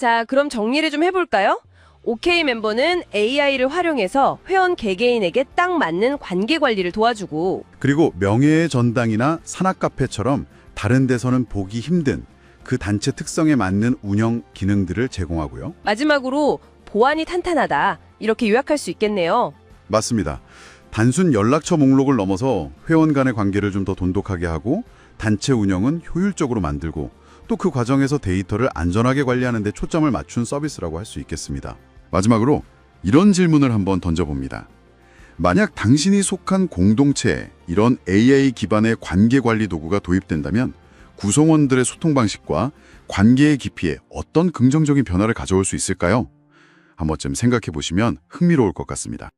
자, 그럼 정리를 좀 해볼까요? OK 멤버는 AI를 활용해서 회원 개개인에게 딱 맞는 관계 관리를 도와주고 그리고 명예의 전당이나 산악 카페처럼 다른 데서는 보기 힘든 그 단체 특성에 맞는 운영 기능들을 제공하고요. 마지막으로 보안이 탄탄하다 이렇게 요약할 수 있겠네요. 맞습니다. 단순 연락처 목록을 넘어서 회원 간의 관계를 좀 더 돈독하게 하고 단체 운영은 효율적으로 만들고 또 그 과정에서 데이터를 안전하게 관리하는 데 초점을 맞춘 서비스라고 할 수 있겠습니다. 마지막으로 이런 질문을 한번 던져봅니다. 만약 당신이 속한 공동체에 이런 AI 기반의 관계 관리 도구가 도입된다면 구성원들의 소통 방식과 관계의 깊이에 어떤 긍정적인 변화를 가져올 수 있을까요? 한 번쯤 생각해 보시면 흥미로울 것 같습니다.